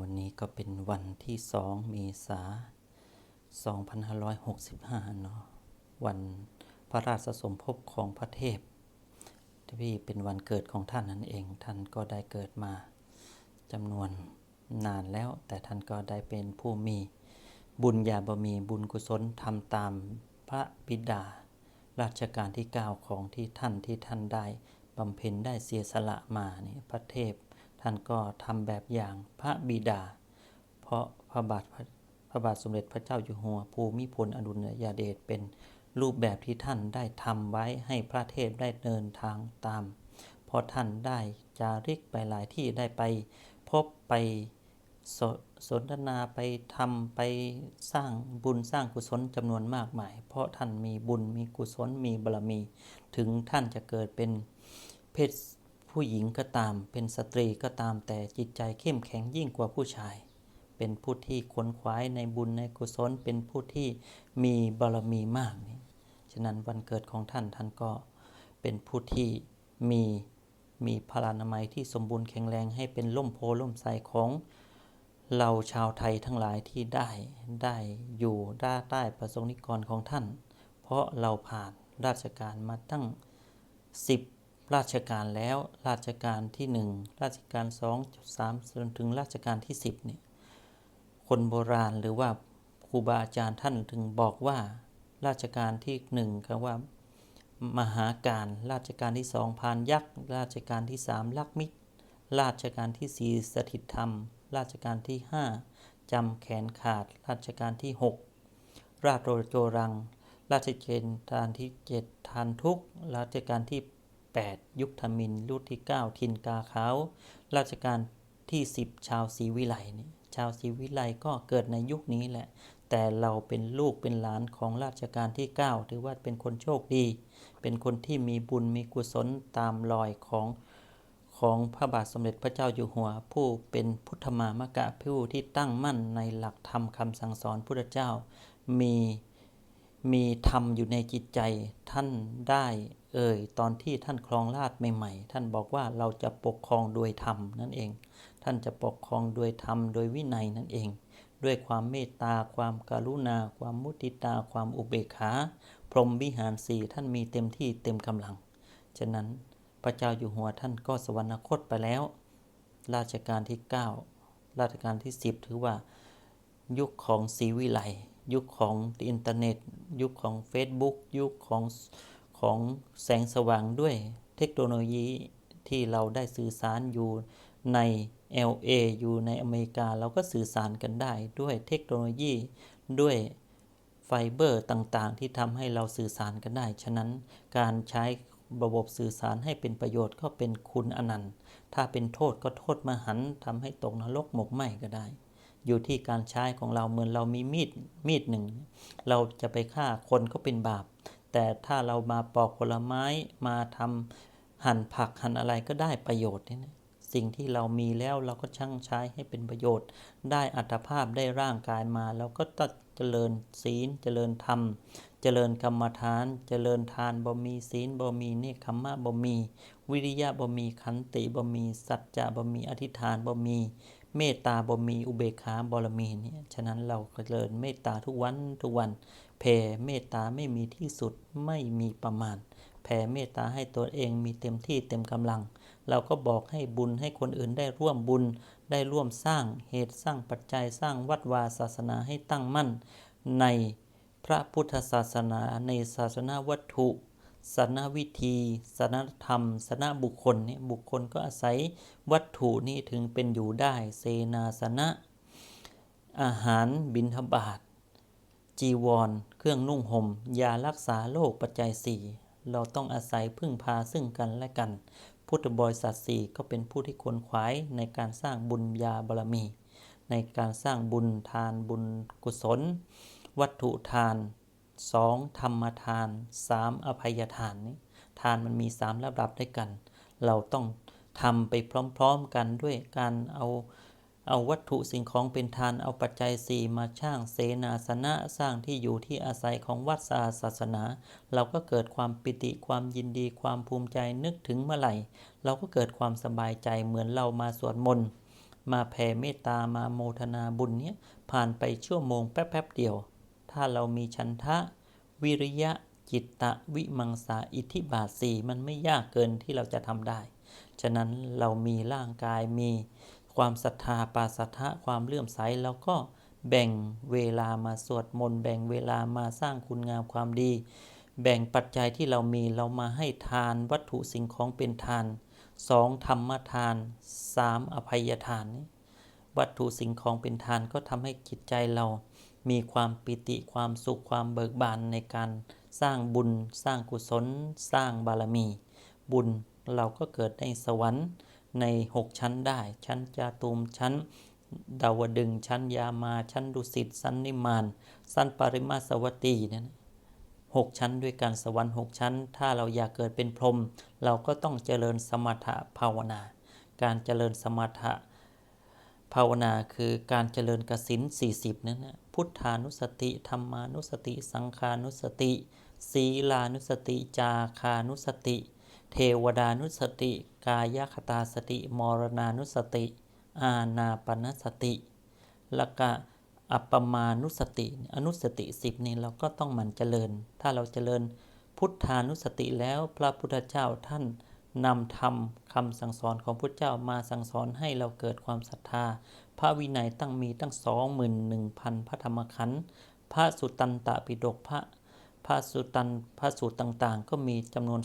วันนี้ก็เป็นวันที่สองเมษา2565 เนาะ วันพระราชสมภพของพระเทพ ที่เป็นวันเกิดของท่านนั่นเอง ท่านก็ได้เกิดมาจำนวนนานแล้ว แต่ท่านก็ได้เป็นผู้มีบุญญาบมีบุญกุศลทำตามพระบิดา ราชการที่ 9 ของที่ท่านที่ท่านได้บำเพ็ญได้เสียสละมานี่พระเทพ ท่านก็ทำแบบอย่างพระบิดา เพราะพระบาทพระบาทสมเด็จพระเจ้าอยู่หัวภูมิพลอดุลยเดชเป็นรูปแบบที่ท่านได้ทำไว้ให้พระเทพได้เดินทางตามพราะท่านได้จาริกไปหลายที่ได้ไปพบไปสสนทนาไปทำไปสร้างบุญสร้างกุศลจำนวนมากมาย เพราะท่านมีบุญมีกุศลมีบารมี ถึงท่านจะเกิดเป็นเพศ ผู้หญิงก็ตาม เป็นสตรีก็ตามแต่จิตใจเข้มแข็งยิ่งกว่าผู้ชาย เป็นผู้ที่ขนขวายในบุญในกุศล เป็นผู้ที่มีบารมีมากนี่ฉะนั้นวันเกิดของท่านท่านก็เป็นผู้ที่มีมีพลานามัยที่สมบูรณ์แข็งแรงให้เป็นล่มโพล่มไทรของเราชาวไทยทั้งหลายที่ได้ได้อยู่ด้าใต้ประสงค์นิกรของท่าน เพราะเราผ่านราชการมาตั้ง 10 ราชการแล้ว ราชการที่ 1 ราชการ2 3จนถึงราชการที่ 10เนี่ยคนโบราณหรือว่าครูบาอาจารย์ท่านถึงบอกว่าราชการที่หนึ่งคำว่ามหาการราชการที่สองพานยักษ์ ราชการที่สามลักมิตร ราชการที่สี่สถิตธรรม ราชการที่ห้าจำแขนขาด ราชการที่หกราชโรโจรัง ราชการที่เจ็ดทานทุก ราชการที่ 8 ยุคธมินรุ่นที่ 9 ทินกาขาวราชการที่ 10 ชาวศรีวิไลนี่ชาวศรีวิไลก็เกิดในยุคนี้แหละ แต่เราเป็นลูกเป็นหลานของราชการที่ 9 ถือว่าเป็นคนโชคดี เป็นคนที่มีบุญมีกุศลตามรอยของของพระบาทสมเด็จพระเจ้าอยู่หัว ผู้เป็นพุทธมามกะผู้ที่ตั้งมั่นในหลักธรรมคำสั่งสอนพุทธเจ้ามีมีธรรมอยู่ในจิตใจท่านได้ เอ่ยตอนที่ท่านครองราชใหม่ ๆ ท่านบอกว่าเราจะปกครองโดยธรรมนั่นเอง ท่านจะปกครองโดยธรรมโดยวินัยนั่นเอง ด้วยความเมตตาความการุณา ความมุติตา ความอุเบกขา พรหมวิหารสี่ท่านมีเต็มที่เต็มกำลัง ฉะนั้นพระเจ้าอยู่หัวท่านก็สวรรคตไปแล้ว ราชการที่ 9 ราชการที่ 10 ถือว่ายุคของศรีวิไลยุคของอินเทอร์เน็ต ยุคของ Facebook ยุคของ ของแสงสว่างด้วยเทคโนโลยีที่เราได้สื่อสารอยู่ใน LA อยู่ในอเมริกาเราก็สื่อสารกันได้ด้วยเทคโนโลยีด้วยไฟเบอร์ต่างๆ ที่ทำให้เราสื่อสารกันได้ ฉะนั้นการใช้ระบบสื่อสารให้เป็นประโยชน์ก็เป็นคุณอนันต์ ถ้าเป็นโทษก็โทษมหันทำให้ตกนรกหมกไหมก็ได้ อยู่ที่การใช้ของเราเหมือนเรามีมีดมีดหนึ่ง เราจะไปฆ่าคนก็เป็นบาป แต่ถ้าเรามาปอกผลไม้มาทำหั่นผักหั่นอะไรก็ได้ประโยชน์เนี่ยสิ่งที่เรามีแล้วเราก็ช่างใช้ให้เป็นประโยชน์ ได้อัตภาพได้ร่างกายมาเราก็ต้องเจริญศีล เจริญธรรม เจริญกรรมฐาน เจริญทานบ่มีศีลบ่มีเนคขมมะบ่มี วิริยะบ่มีขันติบ่มีสัจจะบ่มีอธิษฐานบ่มี เมตตาบ่มีอุเบกขาบารมีเนี่ยฉะนั้นเราเจริญเมตตาทุกวันทุกวัน แผ่เมตตาไม่มีที่สุดไม่มีประมาณ แผ่เมตตาให้ตัวเองมีเต็มที่เต็มกำลัง เราก็บอกให้บุญให้คนอื่นได้ร่วมบุญ ได้ร่วมสร้างเหตุสร้างปัจจัยสร้างวัดวาศาสนาให้ตั้งมั่น ในพระพุทธศาสนาในศาสนาวัตถุศาสนาวิธีศาสนาธรรมศาสนาบุคคลเนี่ยบุคคลก็อาศัยวัตถุนี้ถึงเป็นอยู่ได้ เสนาสนะ อาหารบิณฑบาต จีวร เครื่องนุ่งหม่ม ยารักษาโรคปัจจัยสี่เราต้องอาศัยพึ่งพาซึ่งกันและกัน พุทธบริษัทสี่ก็เป็นผู้ที่คนขวายในการสร้างบุญญาบารมี ในการสร้างบุญทานบุญกุศล วัตถุทาน 2. ธรรมทาน 3. อภัยทานนี้ทานมันมี 3 ระดับด้วยกัน เราต้องทำไปพร้อมๆกันด้วยการเอา เอาวัตถุสิ่งของเป็นทานเอาปัจจัยสี่มาช่างเสนาสนะสร้างที่อยู่ที่อาศัยของวัดศาศาสนา เราก็เกิดความปิติความยินดีความภูมิใจนึกถึงเมื่อไหร่ เราก็เกิดความสบายใจเหมือนเรามาสวดมนต์มาแผ่เมตตามาโมทนาบุญเนี้ยผ่านไปชั่วโมงแป๊บๆเดียว ถ้าเรามีชันทะ วิริยะจิตตะวิมังสาอิทธิบาทสีมันไม่ยากเกินที่เราจะทำได้ ฉะนั้นเรามีร่างกายมี ความศรัทธาปาสัทธะความเลื่อมใสแล้วก็แบ่งเวลามาสวดมนต์แบ่งเวลามาสร้างคุณงามความดี แบ่งปัจจัยที่เรามีเรามาให้ทานวัตถุสิ่งของเป็นทานสองธรรมทานสามอภัยทาน วัตถุสิ่งของเป็นทานก็ทำให้จิตใจเรา มีความปิติความสุขความเบิกบานในการสร้างบุญ สร้างกุศล สร้างบารมี บุญเราก็เกิดในสวรรค์ ในหกชั้นได้ ชั้นจาตุมชั้นดาวดึงชั้นยามาชั้นดุสิตชั้นนิมานชั้นปริมาสวัตตีนั่นหกชั้นด้วยกันสวรรค์หกชั้น ถ้าเราอยากเกิดเป็นพรหมเราก็ต้องเจริญสมถะภาวนา การเจริญสมถะภาวนาคือการเจริญกสิน40 นั้นนะพุทธานุสติธรรมานุสติ สังขานุสติ ศีลานุสติ จาคานุสติ เทวดานุสติ กายคตาสติ มรณานุสติ อาณาปณสติ แล้วก็อัปปมานุสติ อนุสติสิบนี่เราก็ต้องหมั่นเจริญ ถ้าเราเจริญพุทธานุสติแล้วพระพุทธเจ้าท่านนำธรรมคำสั่งสอนของพุทธเจ้ามาสั่งสอนให้เราเกิดความศรัทธา พระวินัยตั้งมีตั้งสองหมื่นหนึ่งพันพระธรรมขันธ์พระสุตตันตปิฎกพระ พระสุตันพระสูตรต่างๆ ก็มีจำนวน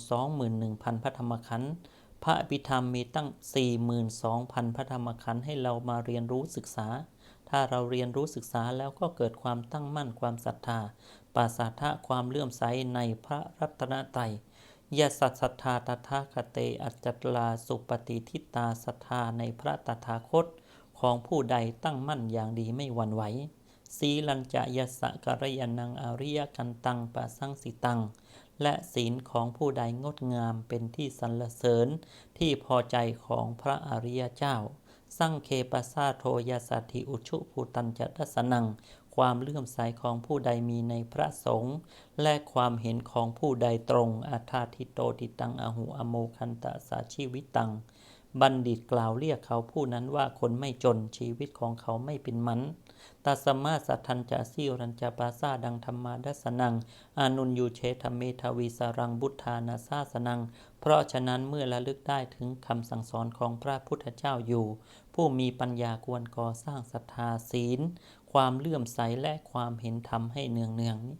21,000 พระธรรมขันธ์พระอภิธรรมมีตั้ง 42,000 พระธรรมขันธ์ให้เรามาเรียนรู้ศึกษา ถ้าเราเรียนรู้ศึกษาแล้วก็เกิดความตั้งมั่นความศรัทธาปาสาทะความเลื่อมใสในพระรัตนตรัยยาสัทศรัทธาตถาคเตอัจจตลาสุปฏิทิตาศรัทธาในพระตถาคต ของผู้ใดตั้งมั่นอย่างดีไม่หวั่นไหว สีลัญจะยสสะกรยานังอาริยกันตังปะสังสิตัง และศีลของผู้ใดงดงามเป็นที่สรรเสริญที่พอใจของพระอริยเจ้า สั่งเคปสาโทยาสัตถิอุชุภูตัญจทัสนัง ความเลื่อมใสของผู้ใดมีในพระสงฆ์และความเห็นของผู้ใดตรงอัฏฐาทิโตติตังอหุอโมคันตะสาชีวิตัง บัณฑิตกล่าวเรียกเขาผู้นั้นว่าคนไม่จนชีวิตของเขาไม่เป็นมัน ตัสมาสัทธัญจะสิรัญจะปาซาดังธรรมาดัสนัง อานุนยูเชธเมทวีสารังบุทธานาซาสนัง เพราะฉะนั้นเมื่อระลึกได้ถึงคำสั่งสอนของพระพุทธเจ้าอยู่ ผู้มีปัญญาควรก่อสร้างศรัทธาศีล ความเลื่อมใสและความเห็นธรรมให้เนืองเนืองๆนี้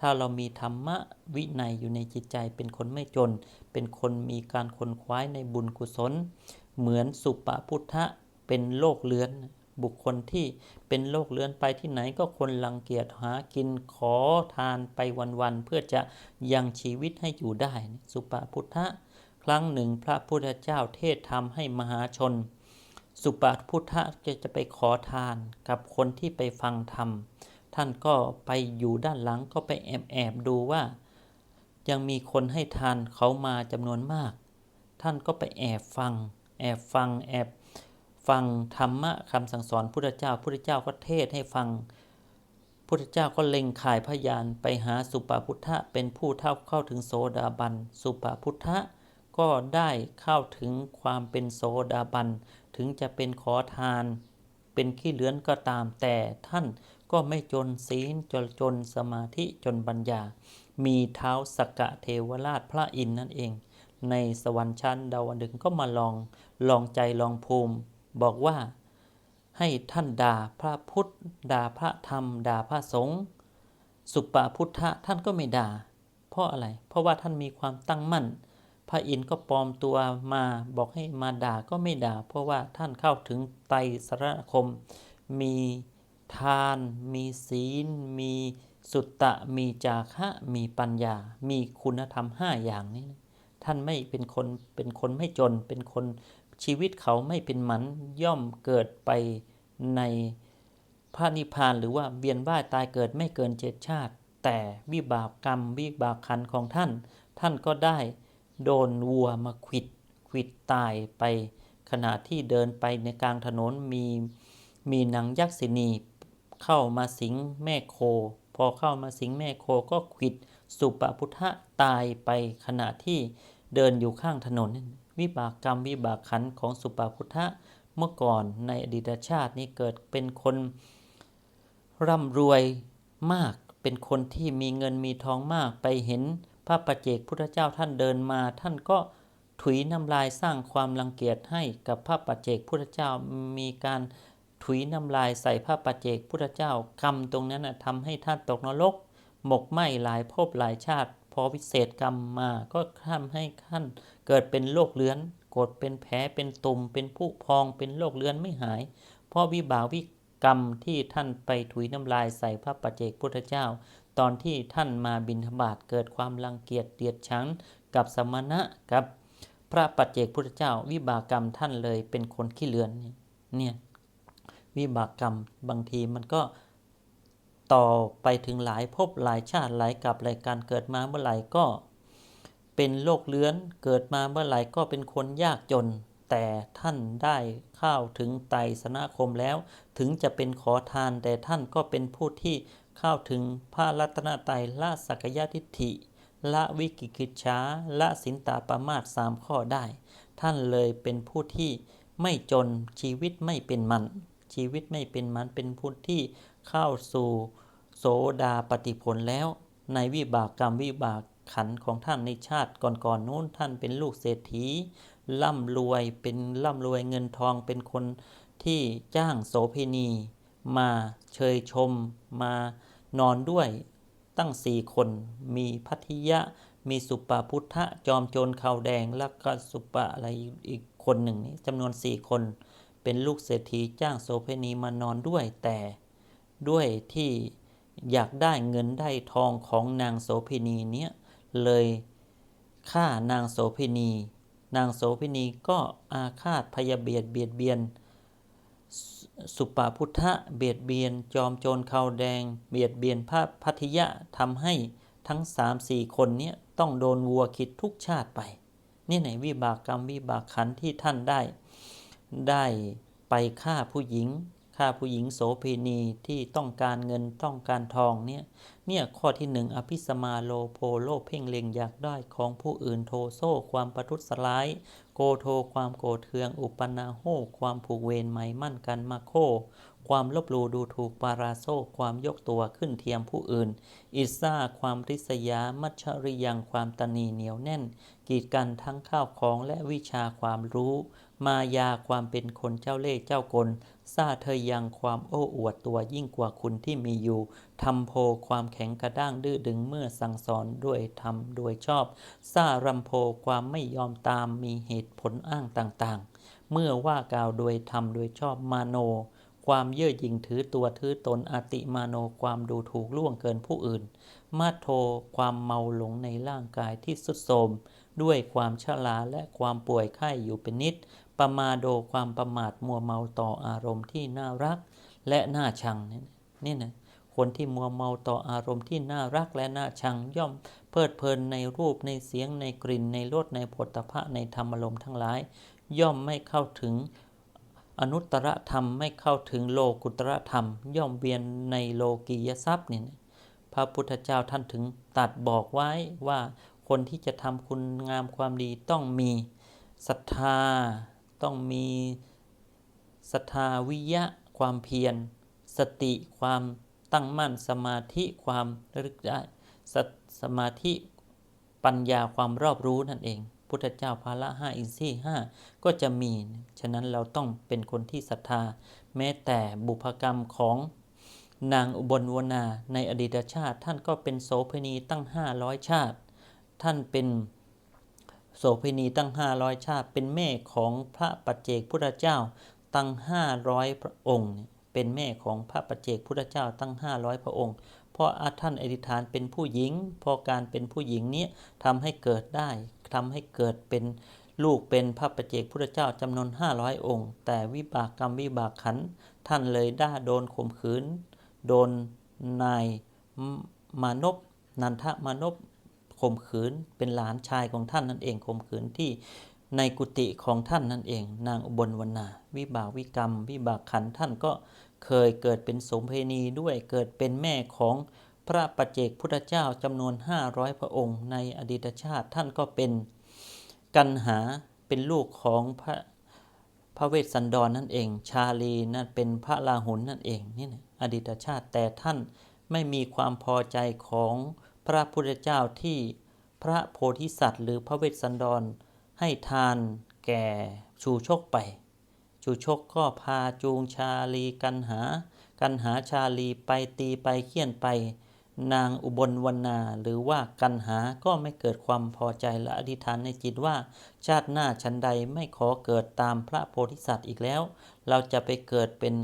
ถ้าเรามีธรรมะวินัยอยู่ในจิตใจเป็นคนไม่จน เป็นคนมีการคนคว้ายในบุญกุศล เหมือนสุปพุทธะเป็นโลกเลือน บุคคลที่เป็นโลกเลื้อนไปที่ไหนก็คนรังเกียจหากินขอทานไปวันๆเพื่อจะยังชีวิตให้อยู่ได้ สุปพุทธะ ครั้งหนึ่งพระพุทธเจ้าเทศธรรมให้มหาชน สุปพุทธะก็จะไปขอทานกับคนที่ไปฟังธรรม ท่านก็ไปอยู่ด้านหลังก็ไปแอบแอบๆดูว่า ยังมีคนให้ทานเขามาจำนวนมาก ท่านก็ไปแอบฟัง แอบฟังแอบ ฟังธรรมะคำสั่งสอนพุทธเจ้าพุทธเจ้าก็เทศให้ฟังพุทธเจ้าก็เล็งขายพยานไปหาสุปพุทธะเป็นผู้เท่าเข้าถึงโสดาบัน สุปพุทธะก็ได้เข้าถึงความเป็นโสดาบัน ถึงจะเป็นขอทาน เป็นขี้เลื้อนก็ตามแต่ท่านก็ไม่จนศีลจนจนสมาธิจนปัญญา มีเท้าสกกะเทวราชพระอินทร์นั่นเอง ในสวรรค์ชั้นดาวดึงก็มาลองลองใจลองภูมิ บอกว่าให้ท่านด่าพระพุทธด่าพระธรรม ด่าพระสงฆ์สุปาพุทธะท่านก็ไม่ด่า เพราะอะไร เพราะว่าท่านมีความตั้งมั่น พระอินทร์ก็ปลอมตัวมาบอกให้มาด่าก็ไม่ด่า เพราะว่าท่านเข้าถึงไตรสรณคม มีทาน มีศีล มีสุตตะ มีจาคะ มีปัญญา มีคุณธรรมห้าอย่างนี้ ท่านไม่เป็นคนเป็นคนไม่จนเป็นคน ชีวิตเขาไม่เป็นมันย่อมเกิดไปในพระนิพพานหรือว่าเวียนว่ายตายเกิดไม่เกินเจ็ดชาติ แต่วิบากกรรมวิบากขันของท่าน ท่านก็ได้โดนวัวมาขิดขิดตายไป ขณะที่เดินไปในกลางถนนมีมีนางยักษินีเข้ามาสิงแม่โค พอเข้ามาสิงแม่โคก็ขิดสุปพุทธะตายไปขณะที่เดินอยู่ข้างถนน วิบากกรรมวิบากขันของสุปาพุทธะเมื่อก่อนในอดีตชาตินี้เกิดเป็นคนร่ำรวยมาก เป็นคนที่มีเงินมีทองมากไปเห็นพระประเจกพุทธเจ้าท่านเดินมา ท่านก็ถุยน้ำลายสร้างความรังเกียจให้กับพระประเจกพุทธเจ้ามีการถุยน้ำลายใส่พระประเจกพุทธเจ้ากรรมตรงนั้นทำให้ท่านตกนรก หมกไหมหลายภพหลายชาติ พอวิเศษกรรมมาก็ทำให้ท่าน เกิดเป็นโรคเลื้อนกดเป็นแผลเป็นตุ่มเป็นผุพองเป็นโรคเลื้อนไม่หาย เพราะวิบากวิกรรมที่ท่านไปถุยน้ำลายใส่พระปัจเจกพุทธเจ้า ตอนที่ท่านมาบิณฑบาตเกิดความรังเกียจเดียดชังกับสมณะกับพระปัจเจกพุทธเจ้า วิบากกรรมท่านเลยเป็นคนขี้เลือนเนี่ยวิบากกรรมบางทีมันก็ต่อไปถึงหลายภพหลายชาติหลายกับหลายการเกิดมาเมื่อไหร่ก็ เป็นโรคเลื้อนเกิดมาเมื่อไหร่ก็เป็นคนยากจน แต่ท่านได้เข้าถึงไตรสนาคมแล้ว ถึงจะเป็นขอทานแต่ท่านก็เป็นผู้ที่เข้าถึงพระรัตนตรัยละสักยทิฏฐิละวิกิกิจฉาละสินตาประมาทสามข้อได้ ท่านเลยเป็นผู้ที่ไม่จนชีวิตไม่เป็นมัน ชีวิตไม่เป็นมันเป็นผู้ที่เข้าสู่โสดาปฏิผลแล้ว ในวิบากกรรมวิบาก ขันของท่านในชาติก่อนๆนนู้นท่านเป็นลูกเศรษฐี ร่ำรวยเป็นร่ำรวยเงินทองเป็นคนที่จ้างโสเพณี มาเชยชม มานอนด้วยตั้งสี่คน มีพัทยะ มีสุปาพุทธะจอมโจรขาวแดง แล้วก็สุปะอะไรอีกคนหนึ่งนี้จำนวนสี่คน เป็นลูกเศรษฐีจ้างโสเพณีมานอนด้วยแต่ด้วยที่อยากได้เงินได้ทองของนางโสเพณีเนี้ย เลยฆ่านางโสเพณีนางโสเพณีก็อาฆาตพยาเบียดเบียดเบียน สุปาพุทธะเบียดเบียน จอมโจรขาวแดง เบียดเบียนพระพัทยะทำให้ทั้งสามสี่คนนี้ต้องโดนวัวคิดทุกชาติไป นี่ไหนวิบากกรรมวิบากขันที่ท่านได้ ได้ไปฆ่าผู้หญิง ฆ่าผู้หญิงโสเพณีที่ต้องการเงินต้องการทองเนี่ย เนี่ยข้อที่หนึ่งอภิสมาโลโพโลเพ่งเล็งอยากได้ของผู้อื่นโทโซความประทุษร้าย โกโทความโกรธเทือง อุปนาโหความผูกเวรหมมั่นกันมาโค ความลบลูดูถูกปาราโซความยกตัวขึ้นเทียมผู้อื่น อิซาความริษยา มัชริยังความตนีเหนียวแน่น กีดกันทั้งข้าวของและวิชาความรู้ มายาความเป็นคนเจ้าเล่ห์เจ้ากลซาเธอยังความโอ้อวดตัวยิ่งกว่าคุณที่มีอยู่ทำโพความแข็งกระด้างดื้อดึงเมื่อสั่งสอนด้วยธรรมด้วยชอบซารำโพความไม่ยอมตามมีเหตุผลอ้างต่างๆ เมื่อว่ากล่าวโดยธรรมโดยชอบมาโน ความเย่อหยิ่งถือตัวถือตนอติมาโนความดูถูกล่วงเกินผู้อื่น มาโทความเมาหลงในร่างกายที่สุดโทมด้วยความชราและความป่วยไข้อยู่เป็นนิด ประมาโดความประมาทมัวเมาต่ออารมณ์ที่น่ารักและน่าชังนี่นะคนที่มัวเมาต่ออารมณ์ที่น่ารักและน่าชังย่อมเพลิดเพลินในรูปในเสียงในกลิ่นในรสในผลตภะในธรรมอารมณ์ทั้งหลาย ย่อมไม่เข้าถึงอนุตตรธรรมไม่เข้าถึงโลกุตรธรรม ย่อมเวียนในโลกียทรัพย์นี่นะพระพุทธเจ้าท่านถึงตัดบอกไว้ว่าคนที่จะทำคุณงามความดีต้องมีศรัทธา ต้องมีศรัทธาวิยะ ความเพียร สติความตั้งมั่นสมาธิความรึกได้สสมาธิปัญญาความรอบรู้นั่นเอง พุทธเจ้าภาละห้าอินทรีย์ห้าก็จะมี ฉะนั้นเราต้องเป็นคนที่ศรัทธา แม้แต่บุพกรรมของนางอุบลวนาในอดีตชาติ ท่านก็เป็นโสเภณีตั้ง 500 ชาติ ท่านเป็น โสเภณีตั้งห้าร้อยชาติ เป็นแม่ของพระปัจเจกพุทธเจ้าตั้งห้าร้อยพระองค์ เป็นแม่ของพระปัจเจกพุทธเจ้าตั้งห้าร้อยพระองค์เพราะอาท่านอธิษฐานเป็นผู้หญิง พอการเป็นผู้หญิงนี้ทำให้เกิดได้ทำให้เกิดเป็นลูกเป็นพระปัจเจกพุทธเจ้าจำนวนห้าร้อยองค์ แต่วิบากกรรมวิบากขัน ท่านเลยได้โดนข่มขืน โดนนายมานพนันทมานพ ข่มขืน เป็นหลานชายของท่านนั่นเองข่มขืนที่ในกุฏิของท่านนั่นเอง นางอุบลวรรณาวิบากวิกรรม วิบากขันท่านก็เคยเกิดเป็นสมเพณีด้วยเกิดเป็นแม่ของพระปัจเจกพุทธเจ้าจำนวน 500 พระองค์ ในอดีตชาติท่านก็เป็นกันหาเป็นลูกของพระพระเวสสันดรนนั่นเอง ชาลีนั่นเป็นพระราหุลนั่นเองนี่นะอดีตชาติแต่ท่านไม่มีความพอใจของ พระพุทธเจ้าที่พระโพธิสัตว์ หรือพระเวสสันดร ให้ทานแก่ชูชกไป ชูชกก็พาจูงชาลีกันหา กันหาชาลีไปตีไปเคี่ยนไป นางอุบลวรรณาหรือว่ากันหาก็ไม่เกิดความพอใจและอธิษฐานในจิตว่า ชาติหน้าชั้นใดไม่ขอเกิดตามพระโพธิสัตว์อีกแล้ว เราจะไปเกิดเป็น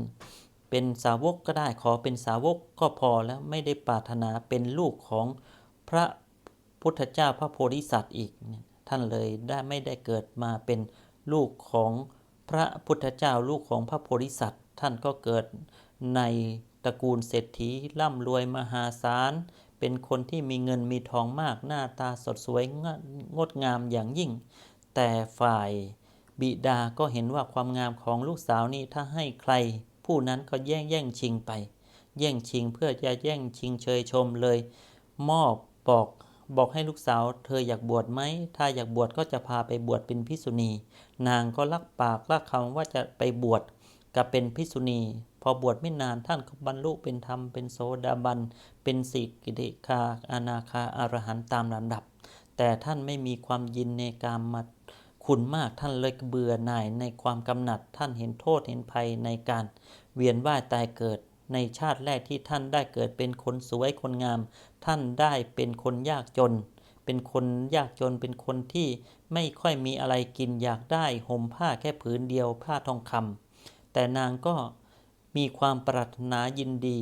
เป็นสาวกก็ได้ขอเป็นสาวกก็พอแล้วไม่ได้ปรารถนาเป็นลูกของ ระพุทธเจ้าพระโพธิสัตว์อีกเนี่ยท่านเลยได้ไม่ได้เกิดมาเป็นลูกของพระพุทธเจ้าลูกของพระโพธิสัตว์ ท่านก็เกิดในตระกูลเศรษฐีร่ำรวยมหาศาล เป็นคนที่มีเงินมีทองมากหน้าตาสดสวยงงดงามอย่างยิ่ง แต่ฝ่ายบิดาก็เห็นว่าความงามของลูกสาวนี้ถ้าให้ใคร ผู้นั้นก็แย่งแย่งชิงไป แย่งชิงเพื่อจะแย่งชิงเชยชมเลย มอบ บอกบอกให้ลูกสาวเธออยากบวชไหม ถ้าอยากบวชก็จะพาไปบวชเป็นพิษุณี นางก็ลักปากลักคำว่าจะไปบวชกับเป็นพิษุณี พอบวชไม่นานท่านก็บรรลุเป็นธรรมเป็นโสดาบัน เป็นสิกิติคาอนาคาอารหันต์ตามลำดับ แต่ท่านไม่มีความยินในการมาคุณมากท่านเลยเบื่อหน่ายในความกำหนัดท่านเห็นโทษเห็นภัยในการเวียนว่ายตายเกิดในชาติแรกที่ท่านได้เกิดเป็นคนสวยคนงาม ท่านได้เป็นคนยากจน เป็นคนยากจน เป็นคนที่ไม่ค่อยมีอะไรกินอยากได้ห่มผ้าแค่ผืนเดียวผ้าทองคำแต่นางก็มีความปรารถนายินดี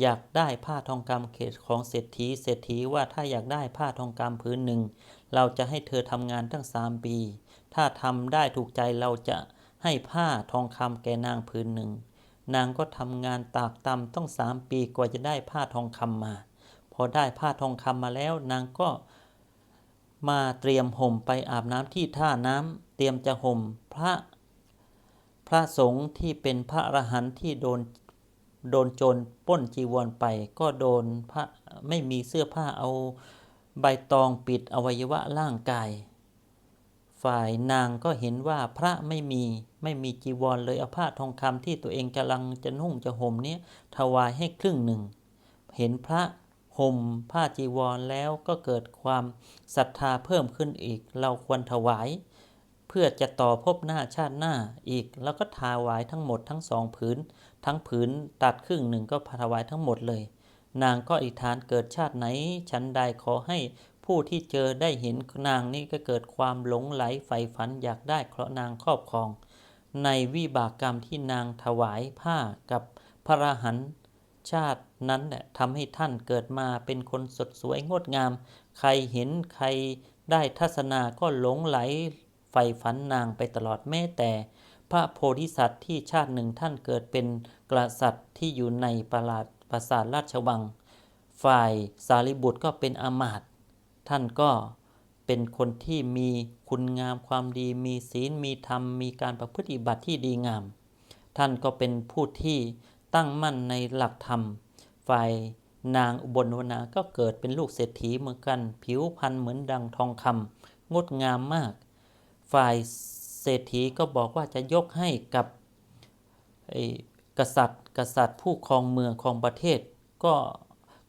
อยากได้ผ้าทองคำเขตของเศรษฐีเศรษฐีว่าถ้าอยากได้ผ้าทองคำผืนหนึ่ง เราจะให้เธอทำงานตั้งสามปี ถ้าทำได้ถูกใจเราจะให้ผ้าทองคำแก่นางผืนหนึ่ง นางก็ทำงานตากตำต้องสามปีกว่าจะได้ผ้าทองคำมา พอได้ผ้าทองคำมาแล้ว นางก็มาเตรียมห่มไปอาบน้ำที่ท่าน้ำเตรียมจะห่มพระพระสงฆ์ที่เป็นพระอรหันต์ที่โดนโดนโจรป้นจีวรไป ก็โดนพระไม่มีเสื้อผ้าเอาใบตองปิดอวัยวะร่างกาย ฝ่ายนางก็เห็นว่าพระไม่มีไม่มีจีวรเลยเอาผ้าทองคำที่ตัวเองกำลังจะนุ่งจะห่มเนี้ยถวายให้ครึ่งหนึ่ง เห็นพระ ห่มผ้าจีวรแล้วก็เกิดความศรัทธาเพิ่มขึ้นอีก เราควรถวาย เพื่อจะต่อภพหน้าชาติหน้าอีก แล้วก็ถวายทั้งหมดทั้งสองผืน ทั้งผืนตัดครึ่งหนึ่งก็ถวายทั้งหมดเลย นางก็อธิษฐานเกิดชาติไหนฉันใดขอให้ผู้ที่เจอได้เห็นนางนี้ก็เกิดความหลงไหลใฝ่ฝันอยากได้เพราะนางครอบครอง ในวิบากกรรมที่นางถวายผ้ากับพระหันชาติ นั้นแหละทำให้ท่านเกิดมาเป็นคนสดสวยงดงาม ใครเห็นใครได้ทัศนาก็หลงไหลใฝ่ฝันนางไปตลอดแม้แต่ พระโพธิสัตว์ที่ชาติหนึ่งท่านเกิดเป็นกษัตริย์ที่อยู่ในปราปราสาทราชวัง ฝ่ายสารีบุตรก็เป็นอามาตท่านก็เป็นคนที่มีคุณงามความดี มีศีลมีธรรม มีการประพฤติบัติที่ดีงาม ท่านก็เป็นผู้ที่ตั้งมั่นในหลักธรรม ฝ่ายนางอุบลวรรณาก็เกิดเป็นลูกเศรษฐีเหมือนกัน ผิวพรรณเหมือนดังทองคำงดงามมาก ฝ่ายเศรษฐีก็บอกว่าจะยกให้กับกษัตริย์ กษัตริย์ผู้ครองเมืองครองประเทศ ก็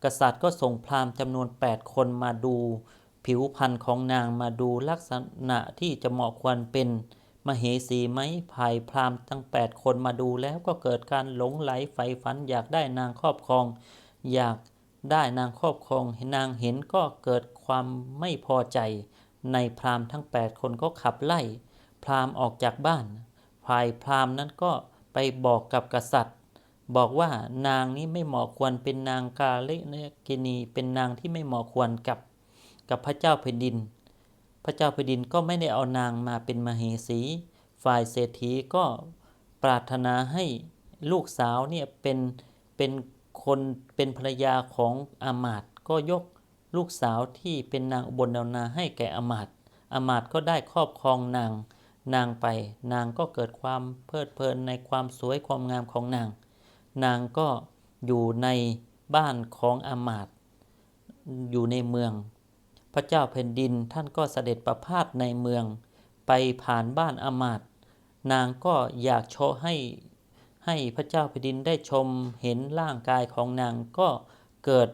กษัตริย์ก็ส่งพราหมณ์จำนวน 8 คนมาดู ผิวพรรณของนางมาดูลักษณะที่จะเหมาะควรเป็น มเหสีไหมภายพราหมณ์ทั้ง 8 คนมาดูแล้วก็เกิดการหลงไหลใฝ่ฝันอยากได้นางครอบครอง อยากได้นางครอบครองนางเห็นก็เกิดความไม่พอใจ ในพราหมณ์ทั้ง 8 คนก็ขับไล่ พราหมณ์ออกจากบ้านภายพราหมณ์นั้นก็ไปบอกกับกษัตริย์ บอกว่านางนี้ไม่เหมาะควรเป็นนางกาเลนกินีเป็นนางที่ไม่เหมาะควรกับกับพระเจ้าแผ่นดิน พระเจ้าแผ่นดินก็ไม่ได้เอานางมาเป็นมเหสี ฝ่ายเศรษฐีก็ปรารถนาให้ลูกสาวเนี่ยเป็นเป็นคนเป็นภรรยาของอามาตก็ยกลูกสาวที่เป็นนางอุบลดาวนาให้แก่อามาตอามาตก็ได้ครอบครองนาง นางไป นางก็เกิดความเพลิดเพลินในความสวยความงามของนาง นางก็อยู่ในบ้านของอามาตอยู่ในเมือง พระเจ้าแผ่นดินท่านก็เสด็จประพาสในเมือง ไปผ่านบ้านอมาตนางก็อยากโชว์ให้ให้พระเจ้าแผ่นดินได้ชมเห็นร่างกายของนางก็เกิด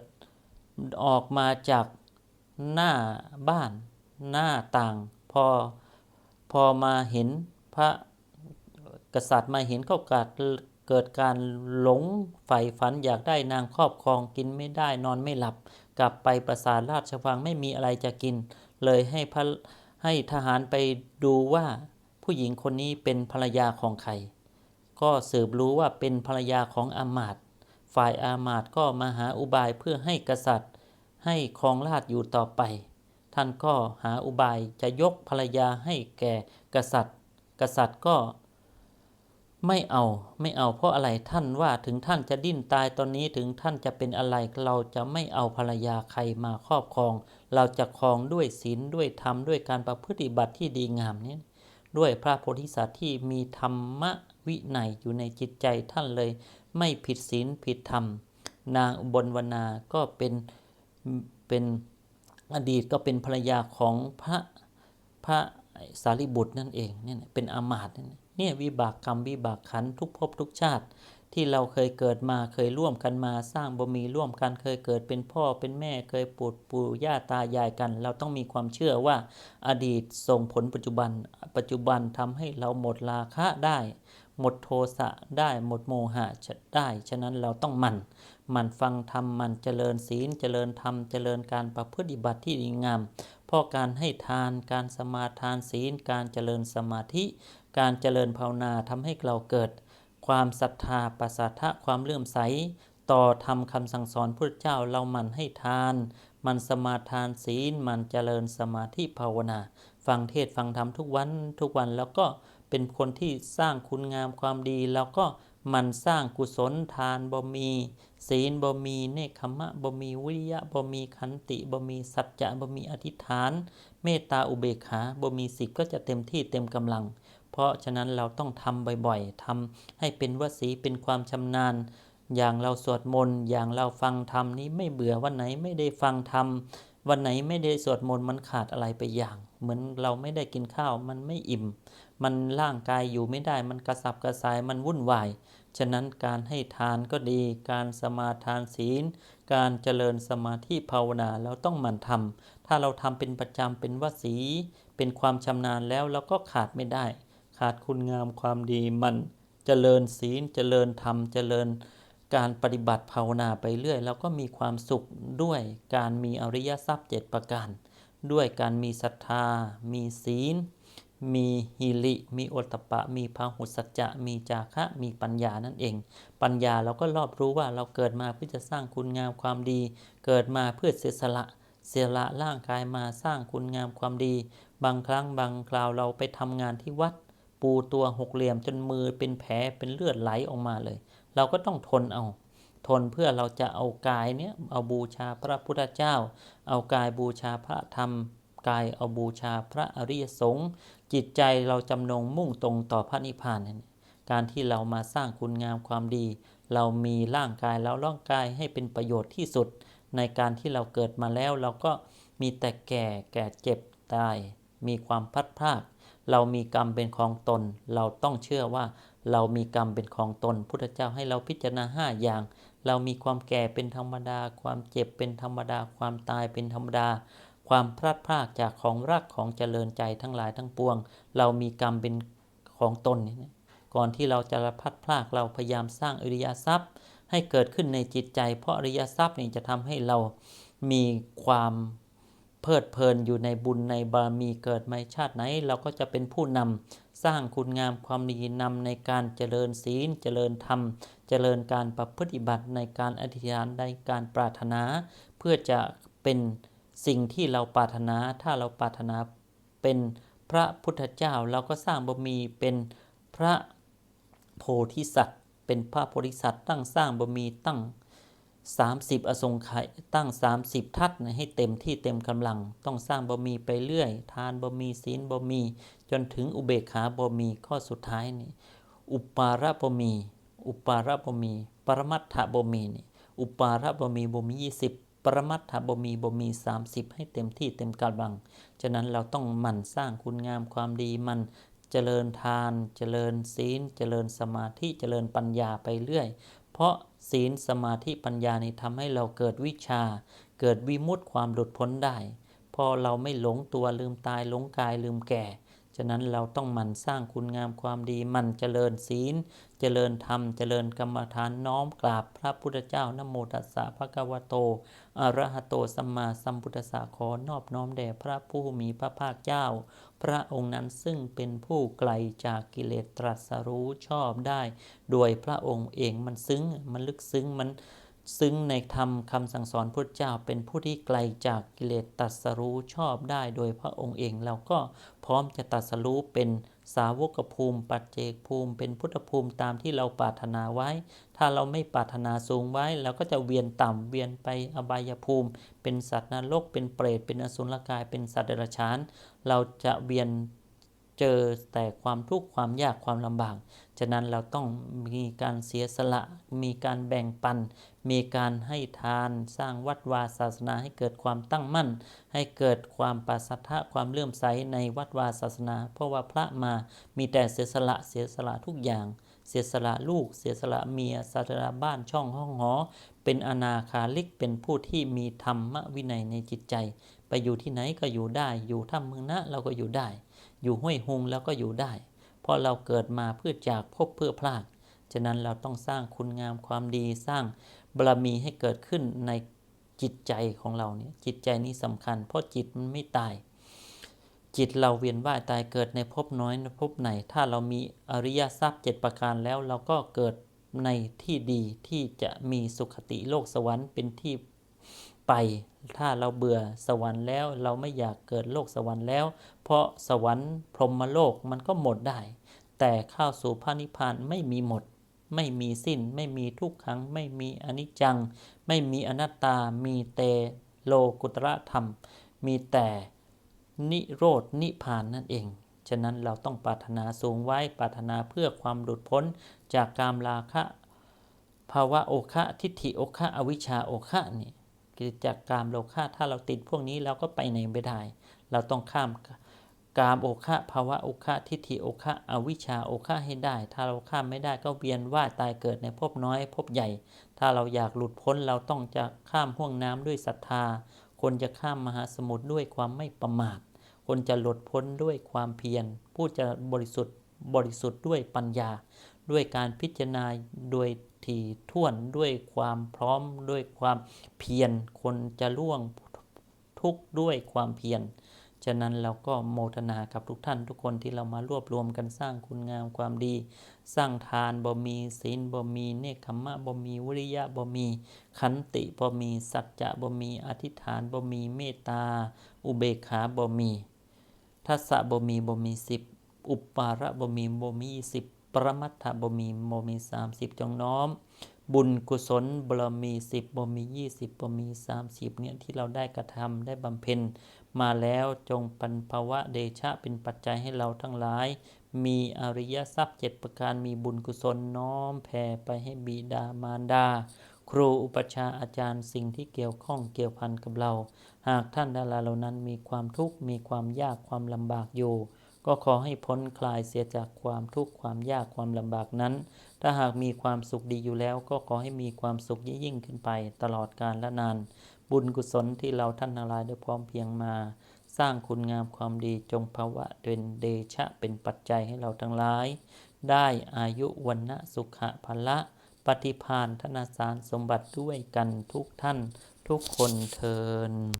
ออกมาจากหน้าบ้านหน้าต่าง พอพอมาเห็นพระกษัตริย์มาเห็นก็เกิดเกิดการหลงใฝ่ฝันอยากได้นางครอบครองกินไม่ได้นอนไม่หลับ กลับไปปราสาทราชวังไม่มีอะไรจะกิน เลยให้พระให้ทหารไปดูว่าผู้หญิงคนนี้เป็นภรรยาของใคร ก็สืบรู้ว่าเป็นภรรยาของอามาตย์ฝ่ายอามาตย์ก็มาหาอุบายเพื่อให้กษัตริย์ ให้ครองราชอยู่ต่อไป ท่านก็หาอุบายจะยกภรรยาให้แก่กษัตริย์ กษัตริย์ก็ ไม่เอาไม่เอาเพราะอะไรท่านว่าถึงท่านจะดิ้นตายตอนนี้ถึงท่านจะเป็นอะไรเราจะไม่เอาภรรยาใครมาครอบครอง เราจะครองด้วยศีลด้วยธรรมด้วยการประพฤติบัติที่ดีงามนี้ด้วยพระโพธิสัตว์ที่มีธรรมวินัยอยู่ในจิตใจท่านเลย ไม่ผิดศีลผิดธรรม นางอุบลวรรณาก็เป็นเป็นอดีตก็เป็นภรรยาของพระพระสารีบุตรนั่นเองเนี่ยเป็นอามาตย์นั่น เนี่ยวิบากกรรมวิบากขันทุกภพทุกชาติ ที่เราเคยเกิดมาเคยร่วมกันมาสร้างบ่มีร่วมกันเคยเกิดเป็นพ่อเป็นแม่เคยปูดปู่ย่าตายายกัน เราต้องมีความเชื่อว่าอดีตส่งผลปัจจุบัน ปัจจุบันทำให้เราหมดราคะได้ หมดโทสะได้หมดโมหะได้ฉะนั้นเราต้องหมันหมันฟังธรรมหมันเจริญศีลเจริญธรรมเจริญการประพฤติบัติที่ดีงามเพราะการให้ทานการสมาทานศีลการเจริญสมาธิการเจริญภาวนาทำให้เราเกิด ความศรัทธาประสาทะความเลื่อมใส ต่อธรรมคำสั่งสอนพระเจ้าเรามันให้ทาน มันสมาทานศีลมันเจริญสมาธิภาวนา ฟังเทศฟังธรรมทุกวันทุกวันแล้วก็เป็นคนที่สร้างคุณงามความดี แล้วก็มันสร้างกุศลทานบ่มี ศีลบ่มีเนคขมะบ่มีวิริยะบ่มีขันติบ่มีสัจจะบ่มีอธิษฐาน เมตตาอุเบกขาบ่มีสิบก็จะเต็มที่เต็มกำลัง เพราะฉะนั้นเราต้องทำบ่อยๆทำให้เป็นวสีเป็นความชำนาญ อย่างเราสวดมนต์อย่างเราฟังธรรมนี้ไม่เบื่อวันไหนไม่ได้ฟังธรรมวันไหนไม่ได้สวดมนต์มันขาดอะไรไปอย่าง เหมือนเราไม่ได้กินข้าวมันไม่อิ่ม มันร่างกายอยู่ไม่ได้มันกระสับกระส่ายมันวุ่นวาย ฉะนั้นการให้ทานก็ดี การสมาทานศีล การเจริญสมาธิภาวนาเราต้องหมั่นทำถ้าเราทำเป็นประจำเป็นวสี เป็นความชำนาญแล้วเราก็ขาดไม่ได้ ขาดคุณงามความดีมันเจริญศีลเจริญธรรมเจริญการปฏิบัติภาวนาไปเรื่อย แล้วก็มีความสุขด้วยการมีอริยทรัพย์เจ็ดประการ ด้วยการมีศรัทธา มีศีล มีหิริมีโอตตปปะ มีพาหุสัจจะ มีจาคะ มีปัญญานั่นเอง ปัญญาเราก็รอบรู้ว่าเราเกิดมาเพื่อจะสร้างคุณงามความดี เกิดมาเพื่อเสียสละเสียละร่างกายมาสร้างคุณงามความดี บางครั้งบางคราวเราไปทำงานที่วัด ปูตัวหกเหลี่ยมจนมือเป็นแผลเป็นเลือดไหลออกมาเลย เราก็ต้องทนเอา ทนเพื่อเราจะเอากายเนี้ยเอาบูชาพระพุทธเจ้า เอากายบูชาพระธรรม กายเอาบูชาพระอริยสงฆ์จิตใจเราจำนงมุ่งตรงต่อพระนิพพานนั่นการที่เรามาสร้างคุณงามความดี เรามีร่างกายแล้วร่างกายให้เป็นประโยชน์ที่สุด ในการที่เราเกิดมาแล้วเราก็มีแต่แก่แก่เจ็บตาย มีความพัดพรากเรามีกรรมเป็นของตน เราต้องเชื่อว่า เรามีกรรมเป็นของตน พุทธเจ้าให้เราพิจารณาห้าอย่าง เรามีความแก่เป็นธรรมดา ความเจ็บเป็นธรรมดา ความตายเป็นธรรมดา ความพลัดพรากจากของรักของเจริญใจทั้งหลายทั้งปวง เรามีกรรมเป็นของตน ก่อนที่เราจะพลัดพรากเราพยายามสร้างอริยทรัพย์ ให้เกิดขึ้นในจิตใจ เพราะอริยทรัพย์นี่จะทำให้เรามีความ เพลิดเพลินอยู่ในบุญในบารมีเกิดมาชาติไหน เราก็จะเป็นผู้นำสร้างคุณงามความดีนำในการเจริญศีล เจริญธรรม เจริญการประพฤติบัติในการอธิษฐานในการปรารถนา เพื่อจะเป็นสิ่งที่เราปรารถนาถ้าเราปรารถนาเป็นพระพุทธเจ้าเราก็สร้างบารมีเป็นพระโพธิสัตว์ เป็นพระโพธิสัตว์ตั้งสร้างบารมีตั้ง 30 อสงไขยตั้ง 30 ทัศให้เต็มที่เต็มกำลัง ต้องสร้างบารมีไปเรื่อย ทานบารมีศีลบารมี จนถึงอุเบกขาบารมีข้อสุดท้ายนี่อุปาระบารมี อุปาระบารมี ปรมัตถบารมีนี่อุปาระบารมีบารมี 20 ปรมัตถบารมีบามี 30 ให้เต็มที่เต็มกำลัง ฉะนั้นเราต้องหมั่นสร้างคุณงามความดีมันเจริญทาน เจริญศีล เจริญสมาธิ เจริญปัญญาไปเรื่อย เพราะ ศีลสมาธิปัญญานี่ทำให้เราเกิดวิชา เกิดวิมุตติความหลุดพ้นได้ พอเราไม่หลงตัวลืมตายหลงกายลืมแก่ ฉะนั้นเราต้องหมั่นสร้างคุณงามความดีหมั่นเจริญศีล เจริญธรรม เจริญกรรมฐานน้อมกราบพระพุทธเจ้านโมตัสสะภะคะวะโตอะระหะโตสัมมาสัมพุทธัสสะขอนอบน้อมแด่พระผู้มีพระภาคเจ้า พระองค์นั้นซึ่งเป็นผู้ไกลจากกิเลสตรัสรู้ชอบได้โดยพระองค์เองมันซึ้งมันลึกซึ้งมันซึ้งในธรรมคำสั่งสอนพุทธเจ้าเป็นผู้ที่ไกลจากกิเลสตรัสรู้ชอบได้โดยพระองค์เองเราก็ พร้อมจะตรัสรู้เป็นสาวกภูมิ ปัจเจกภูมิ เป็นพุทธภูมิตามที่เราปรารถนาไว้ ถ้าเราไม่ปรารถนาสูงไว้ เราก็จะเวียนต่ำเวียนไปอบายภูมิ เป็นสัตว์นรก เป็นเปรต เป็นอสุรกาย เป็นสัตว์เดรัจฉาน เราจะเวียนเจอแต่ความทุกข์ความยากความลำบาก ฉะนั้นเราต้องมีการเสียสละ มีการแบ่งปัน มีการให้ทานสร้างวัดวาศาสนาให้เกิดความตั้งมั่น ให้เกิดความปาสัทธะความเลื่อมใสในวัดวาศาสนา เพราะว่าพระมามีแต่เสียสละเสียสละทุกอย่าง เสียสละลูก เสียสละเมียเสียสละบ้านช่องห้องหอ เป็นอนาคาลิกเป็นผู้ที่มีธรรมวินัยในจิตใจ ไปอยู่ที่ไหนก็อยู่ได้ อยู่ถ้ำเมืองนะเราก็อยู่ได้ อยู่ห้วยหุงแล้วก็อยู่ได้เพราะเราเกิดมาเพื่อจากพบเพื่อพลากฉะนั้นเราต้องสร้างคุณงามความดีสร้าง บารมีให้เกิดขึ้นในจิตใจของเราเนี่ยจิตใจนี้สำคัญ เพราะจิตมันไม่ตาย จิตเราเวียนว่ายตายเกิดในภพน้อยในภพไหน ถ้าเรามีอริยทรัพย์เจ็ดประการแล้วเราก็เกิดในที่ดีที่จะมีสุขติโลกสวรรค์เป็นที่ไป ถ้าเราเบื่อสวรรค์แล้วเราไม่อยากเกิดโลกสวรรค์แล้ว เพราะสวรรค์พรหมโลกมันก็หมดได้ แต่เข้าสู่พระนิพพานไม่มีหมด ไม่มีสิ้น ไม่มีทุกขัง ไม่มีอนิจจัง ไม่มีอนัตตา มีเตโลกุตระธรรม มีแต่นิโรธนิพานนั่นเอง ฉะนั้นเราต้องปรารถนาสูงไว้ปรารถนาเพื่อความหลุดพ้นจากกามราคะ ภาวะโอคะทิฏฐิโอคะอวิชชาโอคะนี่จากกามโลคะถ้าเราติดพวกนี้เราก็ไปไหนไม่ได้ เราต้องข้าม กามโอคะภาวะโอคะทิฏฐิโอคะอวิชชาโอคะให้ได้ ถ้าเราข้ามไม่ได้ก็เวียนว่ายตายเกิดในภพน้อยภพใหญ่ ถ้าเราอยากหลุดพ้นเราต้องจะข้ามห่วงน้ำด้วยศรัทธา คนจะข้ามมหาสมุทรด้วยความไม่ประมาท คนจะหลุดพ้นด้วยความเพียร ผู้จะบริสุทธิ์บริสุทธิ์ด้วยปัญญา ด้วยการพิจารณาโดยถี่ถ้วนด้วยความพร้อมด้วยความเพียร คนจะล่วงทุกข์ด้วยความเพียร ฉะนั้นเราก็โมทนากับทุกท่านทุกคนที่เรามารวบรวมกันสร้างคุณงามความดี สร้างทานบ่มีศีลบ่มีเนคขมะบ่มีวิริยะบ่มี ขันติบ่มีสัจจะบ่มีอธิษฐานบ่มีเมตตา อุเบกขาบ่มีทัสสะบ่มีบ่มีสิบอุปปาระบ่มีบ่มีสิบปรมัตถบ่มีบ่มีสามสิบจงน้อมบุญกุศลบารมีสิบบ่มียี่สิบบ่มีสามสิบเนี่ยที่เราได้กระทำได้บำเพ็ญมาแล้วจงปันภาวะเดชะเป็นปัจจัยให้เราทั้งหลาย มีอริยทรัพย์เจ็ดประการมีบุญกุศลน้อมแผ่ไปให้บิดามารดา ครูอุปชาอาจารย์สิ่งที่เกี่ยวข้องเกี่ยวพันกับเรา หากท่านดาราเหล่านั้นมีความทุกข์มีความยากความลำบากอยู่ก็ขอให้พ้นคลายเสียจากความทุกข์ความยากความลำบากนั้น ถ้าหากมีความสุขดีอยู่แล้วก็ขอให้มีความสุขยิ่งขึ้นไปตลอดกาลและนาน บุญกุศลที่เราท่านทั้งหลายได้พร้อมเพียงมา สร้างคุณงามความดีจงภาวะเป็นเดชะเป็นปัจจัยให้เราทั้งหลาย ได้อายุวันนะสุขะพละ ปฏิพานธนาสารสมบัติด้วยกันทุกท่านทุกคนเทิน